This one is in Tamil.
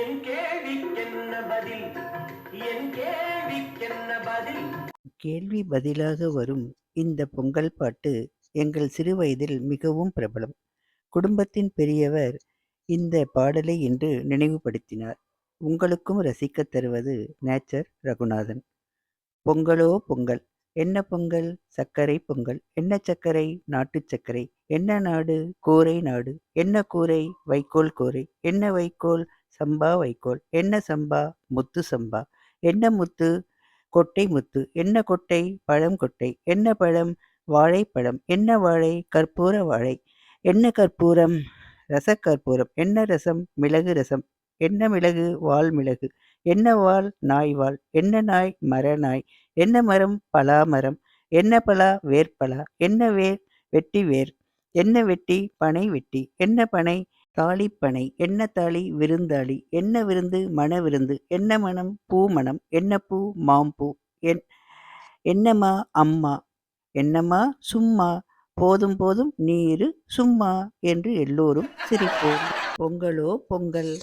என் கேள்விக்கென்ன பதில்? என் கேள்விக்கென்ன பதில்? கேள்வி பதிலாக வரும் இந்த பொங்கல் பாட்டு எங்கள் சிறுவயதில் மிகவும் பிரபலம். குடும்பத்தின் பெரியவர் இந்த பாடலை இன்று நினைவுபடுத்தினார். உங்களுக்கும் ரசிக்கத் தருவது நேச்சர் ரகுநாதன். பொங்கலோ பொங்கல். என்ன பொங்கல்? சர்க்கரை பொங்கல். என்ன சர்க்கரை? நாட்டு சர்க்கரை. என்ன நாடு? கூரை நாடு. என்ன கூரை? வைக்கோல் கூரை. என்ன வைக்கோல்? சம்பா வைக்கோல். என்ன சம்பா? முத்து சம்பா. என்ன முத்து? கொட்டை முத்து. என்ன கொட்டை? பழம் கொட்டை. என்ன பழம்? வாழைப்பழம். என்ன வாழை? கற்பூர வாழை. என்ன கற்பூரம்? ரசக்கற்பூரம். என்ன ரசம்? மிளகு ரசம். என்ன மிளகு? வால் மிளகு. என்ன வால்? நாய் வால். என்ன நாய்? மர நாய். என்ன மரம்? பலா மரம். என்ன பலா? வேர்பலா. என்ன வேர் வெட்டி வேர். என்ன வெட்டி? பனை வெட்டி. என்ன பனை? தாளிப்பனை என்ன தாளி? விருந்தாளி. என்ன விருந்து? மன விருந்து. என்ன மனம்? பூ மனம். என்ன பூ? மாம்பூ. என் என்னம்மா? அம்மா. என்னம்மா? சும்மா. போதும் போதும். நீரு சும்மா என்று எல்லோரும் சிரிப்போம். பொங்கலோ பொங்கல்.